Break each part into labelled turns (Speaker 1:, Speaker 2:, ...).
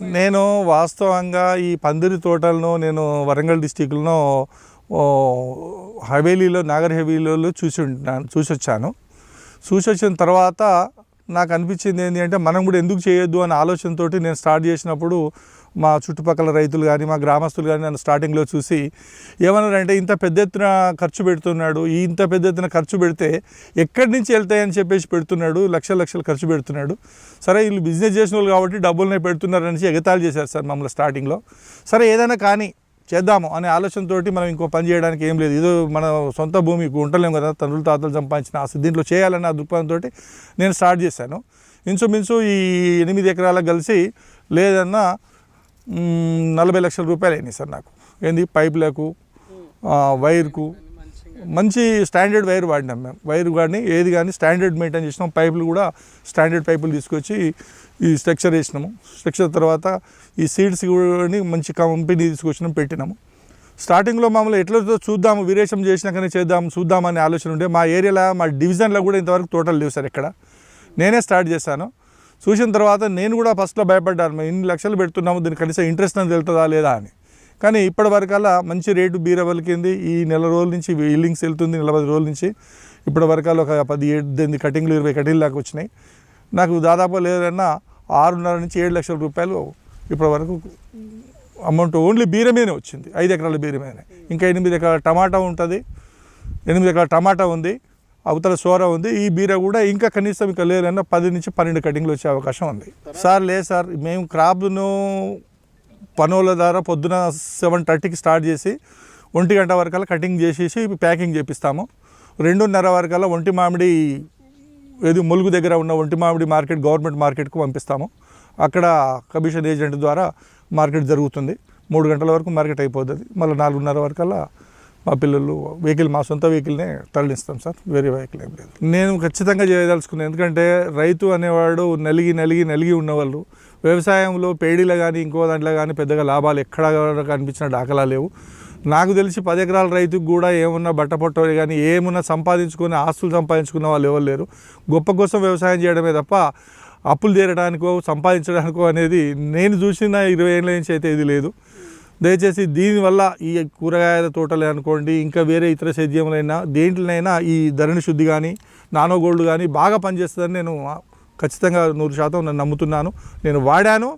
Speaker 1: నేను వాస్తవంగా ఈ పందిరి తోటలను నేను వరంగల్ డిస్టిక్లో హవేలీలో నాగర్ హవేలీలో చూసి ఉంటున్నాను చూసి వచ్చాను చూసి వచ్చిన తర్వాత నాకు అనిపించింది ఏంటి అంటే మనం కూడా ఎందుకు చేయొద్దు అనే ఆలోచనతో నేను స్టార్ట్ చేసినప్పుడు మా చుట్టుపక్కల రైతులు కానీ మా గ్రామస్తులు కానీ నన్ను స్టార్టింగ్లో చూసి ఏమన్నారంటే ఇంత పెద్ద ఎత్తున ఖర్చు పెడుతున్నాడు ఈ ఇంత పెద్ద ఎత్తున ఖర్చు పెడితే ఎక్కడి నుంచి వెళ్తాయని చెప్పేసి పెడుతున్నాడు లక్షల లక్షలు ఖర్చు పెడుతున్నాడు. సరే వీళ్ళు బిజినెస్ చేసిన వాళ్ళు కాబట్టి డబ్బులనే పెడుతున్నారని ఎగతాళి చేశారు సార్ మమ్మల్ని స్టార్టింగ్లో సరే ఏదైనా కానీ చేద్దాము అనే ఆలోచనతో మనం ఇంకో పని చేయడానికి ఏం లేదు. ఇదో మన సొంత భూమి ఉండలేము కదా తండ్రులు తాతలు సంపాదించిన ఆస్తి. దీంట్లో చేయాలన్న దృక్పథంతో నేను స్టార్ట్ చేశాను. ఇంచుమించు ఈ ఎనిమిది ఎకరాలకు కలిసి లేదన్నా నలభై లక్షల రూపాయలు అయినాయి సార్ నాకు. ఏంది? పైపులకు వైర్కు మంచి స్టాండర్డ్ వైర్ వాడినాం మేము. వైర్ కానీ ఏది కానీ స్టాండర్డ్ మెయింటైన్ చేసినాం. పైపులు కూడా స్టాండర్డ్ పైపులు తీసుకొచ్చి ఈ స్ట్రక్చర్ వేసినాము. స్ట్రక్చర్ తర్వాత ఈ సీడ్స్ కూడా మంచి కంపెనీ తీసుకొచ్చినాం పెట్టినాము. స్టార్టింగ్లో మామూలు ఎట్లతో చూద్దాము వీరేశం చేసినాకనే చేద్దాం చూద్దామనే ఆలోచన ఉండే. మా ఏరియాలో మా డివిజన్లో కూడా ఇంతవరకు టోటల్ లేవు సార్ ఇక్కడ. నేనే స్టార్ట్ చేశాను. చూసిన తర్వాత నేను కూడా ఫస్ట్లో భయపడ్డాను. మేము ఇన్ని లక్షలు పెడుతున్నాము దీనికి కనీసం ఇంట్రెస్ట్ అని తెలుతుందా లేదా అని. కానీ ఇప్పటి వరకల్లా మంచి రేటు బీర పలికింది ఈ నెల రోజుల నుంచి ఇల్లింగ్స్ వెళ్తుంది నలభై రోజుల నుంచి. ఇప్పటి వరకల్లా ఒక పది ఎనిమిది కటింగ్లు ఇరవై కటింగ్లు దాకా వచ్చినాయి. నాకు దాదాపు లేదన్నా ఆరున్నర నుంచి ఏడు లక్షల రూపాయలు ఇప్పటి వరకు అమౌంట్ ఓన్లీ బీర మీదనే వచ్చింది. ఐదు ఎకరాల బీర మీదనే. ఇంకా ఎనిమిది ఎకరాల టమాటా ఉంటుంది. ఎనిమిది ఎకరాల టమాటా ఉంది. అవతల సోర ఉంది. ఈ బీర కూడా ఇంకా కనీసం ఇంకా లేదన్నా పది నుంచి పన్నెండు కటింగ్లు వచ్చే అవకాశం ఉంది. సార్ లేదు సార్ మేము క్రాప్ను పనుల ద్వారా పొద్దున సెవెన్ థర్టీకి స్టార్ట్ చేసి ఒంటి గంట వరకల్లా కటింగ్ చేసేసి ప్యాకింగ్ చేపిస్తాము. రెండున్నర వరకల్లా ఒంటి మామిడి ఏది ములుగు దగ్గర ఉన్న ఒంటి మామిడి మార్కెట్ గవర్నమెంట్ మార్కెట్కు పంపిస్తాము. అక్కడ కమిషన్ ఏజెంట్ ద్వారా మార్కెట్ జరుగుతుంది. మూడు గంటల వరకు మార్కెట్ అయిపోతుంది. మళ్ళీ నాలుగున్నర వరకల్లా మా పిల్లలు వెహికల్ మా సొంత వెహికల్నే తరలిస్తాం సార్. వేరే వెహికల్ ఏం లేదు. నేను ఖచ్చితంగా చేయదలుచుకున్నాను ఎందుకంటే రైతు అనేవాడు నలిగి నలిగి నలిగి ఉన్నవాళ్ళు. వ్యవసాయంలో పేడీలో కానీ ఇంకో దాంట్లో కానీ పెద్దగా లాభాలు ఎక్కడ కనిపించిన దాఖలా లేవు. నాకు తెలిసి పది ఎకరాల రైతుకు కూడా ఏమున్నా బట్ట పొట్టలు కానీ ఏమున్నా సంపాదించుకుని ఆస్తులు సంపాదించుకున్న వాళ్ళు ఎవరు లేరు. గొప్ప కోసం వ్యవసాయం చేయడమే తప్ప అప్పులు తీరడానికో సంపాదించడానికో అనేది నేను చూసిన ఇరవై ఏళ్ళ నుంచి అయితే ఇది లేదు. దయచేసి దీనివల్ల ఈ కూరగాయల తోటలే అనుకోండి ఇంకా వేరే ఇతర సేద్యములైనా దేంట్లోనైనా ఈ ధరణి శుద్ధి కానీ నానో గోల్డ్ కానీ బాగా పనిచేస్తుందని నేను ఖచ్చితంగా నూరు శాతం నేను నమ్ముతున్నాను. నేను వాడాను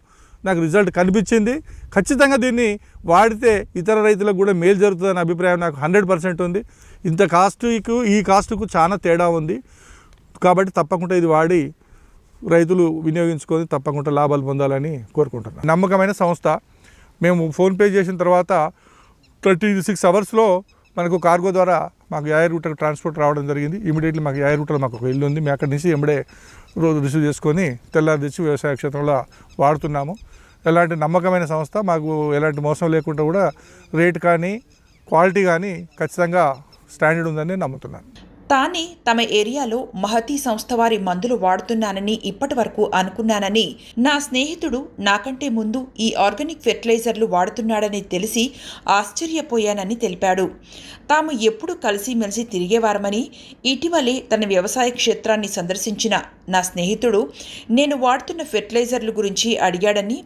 Speaker 1: నాకు రిజల్ట్ కనిపించింది. ఖచ్చితంగా దీన్ని వాడితే ఇతర రైతులకు కూడా మేలు జరుగుతుందనే అభిప్రాయం నాకు హండ్రెడ్ పర్సెంట్ ఉంది. ఇంత కాస్ట్కు ఈ కాస్ట్కు చాలా తేడా ఉంది. కాబట్టి తప్పకుండా ఇది వాడి రైతులు వినియోగించుకొని తప్పకుండా లాభాలు పొందాలని కోరుకుంటున్నాను. నమ్మకమైన సంస్థ మేము ఫోన్పే చేసిన తర్వాత థర్టీ సిక్స్ అవర్స్లో మనకు కార్గో ద్వారా మాకు యాయ రూటర్ ట్రాన్స్పోర్ట్ రావడం జరిగింది. ఇమీడియట్లీ మాకు యాయ రూటర్ మాకు ఒక ఇల్లు ఉంది. మేము అక్కడి నుంచి ఎంబడే రోజు రిసీవ్ చేసుకొని తెల్లారి తెచ్చి వ్యవసాయ క్షేత్రంలో వాడుతున్నాము. ఎలాంటి నమ్మకమైన సంస్థ మాకు ఎలాంటి మోసం లేకుండా కూడా రేట్ కానీ క్వాలిటీ కానీ ఖచ్చితంగా స్టాండర్డ్ ఉందని నమ్ముతున్నాను.
Speaker 2: తానే తమ ఏరియాలో మహతీ సంస్థ వారి మందులు వాడుతున్నానని ఇప్పటి వరకు అనుకున్నానని నా స్నేహితుడు నాకంటే ముందు ఈ ఆర్గానిక్ ఫెర్టిలైజర్లు వాడుతున్నాడని తెలిసి ఆశ్చర్యపోయానని తెలిపాడు. తాము ఎప్పుడు కలిసిమెలిసి తిరిగేవారమని ఇటీవలే తన వ్యవసాయ క్షేత్రాన్ని సందర్శించిన నా స్నేహితుడు నేను వాడుతున్న ఫెర్టిలైజర్ల గురించి అడిగాడని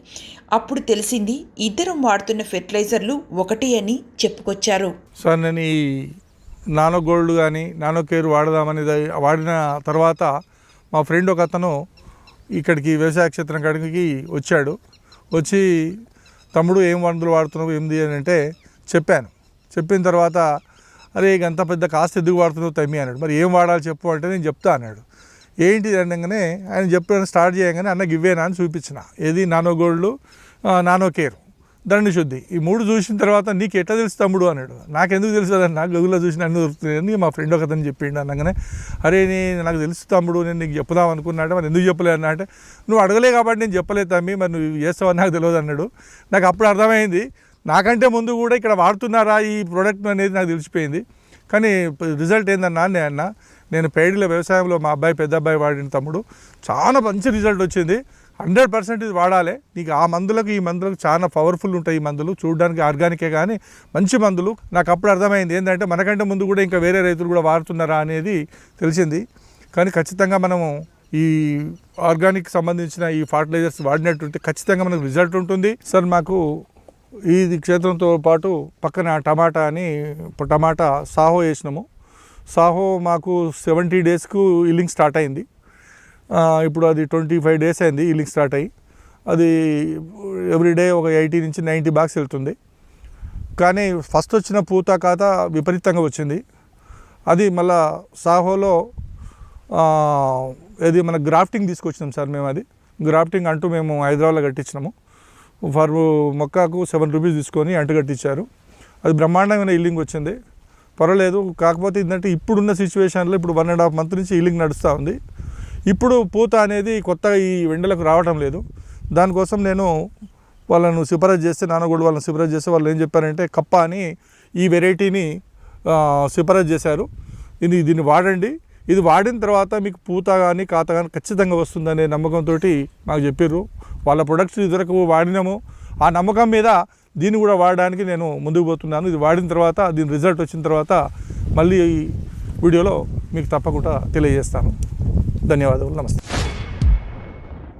Speaker 2: అప్పుడు తెలిసింది ఇద్దరం వాడుతున్న ఫెర్టిలైజర్లు ఒకటే అని చెప్పుకొచ్చారు.
Speaker 1: సార్ నేను ఈ నానో గోల్డ్ కానీ నానో కేర్ వాడదామని వాడిన తర్వాత మా ఫ్రెండ్ ఒక అతను ఇక్కడికి వ్యవసాయ క్షేత్రం కాడికి వచ్చాడు. వచ్చి తమ్ముడు ఏం మందులు వాడుతున్నావు? ఏంది? అని అంటే చెప్పాను. చెప్పిన తర్వాత అరే ఇక అంత పెద్ద కాస్త ఎందుకు వాడుతున్నావు తమ్మి? అన్నాడు. మరి ఏం వాడాలి చెప్పు అంటే నేను చెప్తా అన్నాడు. ఏంటి? అనగానే ఆయన చెప్పాను స్టార్ట్ చేయగానే అన్నకి ఇవ్వేనా అని చూపించిన. ఏది? Nano gold? Nano care. దండి శుద్ధి. ఈ మూడు చూసిన తర్వాత నీకు ఎట్లా తెలుసు తమ్ముడు అన్నాడు. నాకెందుకు తెలుసు అన్న గూగుల్లో చూసిన అన్ని దొరుకుతుంది మా ఫ్రెండ్ ఒక అతను చెప్పిండు అనగానే అరే నీ నాకు తెలుసు తమ్ముడు నేను నీకు చెప్పుదాం అనుకున్నాడు మరి ఎందుకు చెప్పలేదు అన్నా అంటే నువ్వు అడగలే కాబట్టి నేను చెప్పలేదు తమ్మి మరి నువ్వు చేస్తావని నాకు తెలియదు అన్నాడు. నాకు అప్పుడు అర్థమైంది. నాకంటే ముందు కూడా ఇక్కడ వాడుతున్నారా ఈ ప్రోడక్ట్ అనేది నాకు తెలిసిపోయింది. కానీ రిజల్ట్ ఏందన్నా నేను అన్న నేను పేడిల వ్యవసాయంలో మా అబ్బాయి పెద్ద అబ్బాయి వాడిన తమ్ముడు చాలా మంచి రిజల్ట్ వచ్చింది. హండ్రెడ్ పర్సెంట్ ఇది వాడాలి. నీకు ఆ మందులకు ఈ మందులకు చాలా పవర్ఫుల్ ఉంటాయి ఈ మందులు. చూడడానికి ఆర్గానికే కానీ మంచి మందులు. నాకు అప్పుడు అర్థమైంది ఏంటంటే మనకంటే ముందు కూడా ఇంకా వేరే రైతులు కూడా వాడుతున్నారా అనేది తెలిసింది. కానీ ఖచ్చితంగా మనము ఈ ఆర్గానిక్ సంబంధించిన ఈ ఫర్టిలైజర్స్ వాడినట్టుంటే ఖచ్చితంగా మనకు రిజల్ట్ ఉంటుంది. సార్ మాకు ఈ క్షేత్రంతో పాటు పక్కన టమాటా అని టమాటా సాహో వేసినాము. సాహో మాకు సెవెంటీ డేస్కు ఇల్లింగ్ స్టార్ట్ అయింది. ఇప్పుడు అది ట్వంటీ ఫైవ్ డేస్ అయింది ఇల్లింగ్ స్టార్ట్ అయ్యి. అది ఎవ్రీడే ఒక ఎయిటీ నుంచి నైంటీ బాక్స్ వెళ్తుంది. కానీ ఫస్ట్ వచ్చిన పూత ఖాత విపరీతంగా వచ్చింది. అది మళ్ళా సాహోలో ఇది మన గ్రాఫ్టింగ్ తీసుకొచ్చినాం సార్ మేము అది. గ్రాఫ్టింగ్ అంటూ మేము హైదరాబాద్లో కట్టించినాము. ఫర్ మొక్కకు సెవెన్ రూపీస్ తీసుకొని అంటు కట్టించారు. అది బ్రహ్మాండమైన ఇల్లింగ్ వచ్చింది. పర్వాలేదు కాకపోతే ఏంటంటే ఇప్పుడున్న సిచ్యువేషన్లో ఇప్పుడు వన్ అండ్ హాఫ్ మంత్ నుంచి ఇల్లింగ్ నడుస్తూ ఉంది. ఇప్పుడు పూత అనేది కొత్తగా ఈ వెండలకు రావటం లేదు. దానికోసం నేను వాళ్ళను సిఫారసు చేస్తే నాన్న కూడా వాళ్ళని సిఫారసు చేస్తే వాళ్ళు ఏం చెప్పారంటే కప్ప అని ఈ వెరైటీని సిఫారసు చేశారు. ఇది దీన్ని వాడండి. ఇది వాడిన తర్వాత మీకు పూత కానీ కాత కానీ ఖచ్చితంగా వస్తుందనే నమ్మకంతో మాకు చెప్పారు వాళ్ళ ప్రొడక్ట్స్ ఇదివరకు వాడినాము. ఆ నమ్మకం మీద దీన్ని కూడా వాడడానికి నేను ముందుకు పోతున్నాను. ఇది వాడిన తర్వాత దీని రిజల్ట్ వచ్చిన తర్వాత మళ్ళీ ఈ వీడియోలో మీకు తప్పకుండా తెలియజేస్తాను. ధన్యవాదాలు నమస్తే.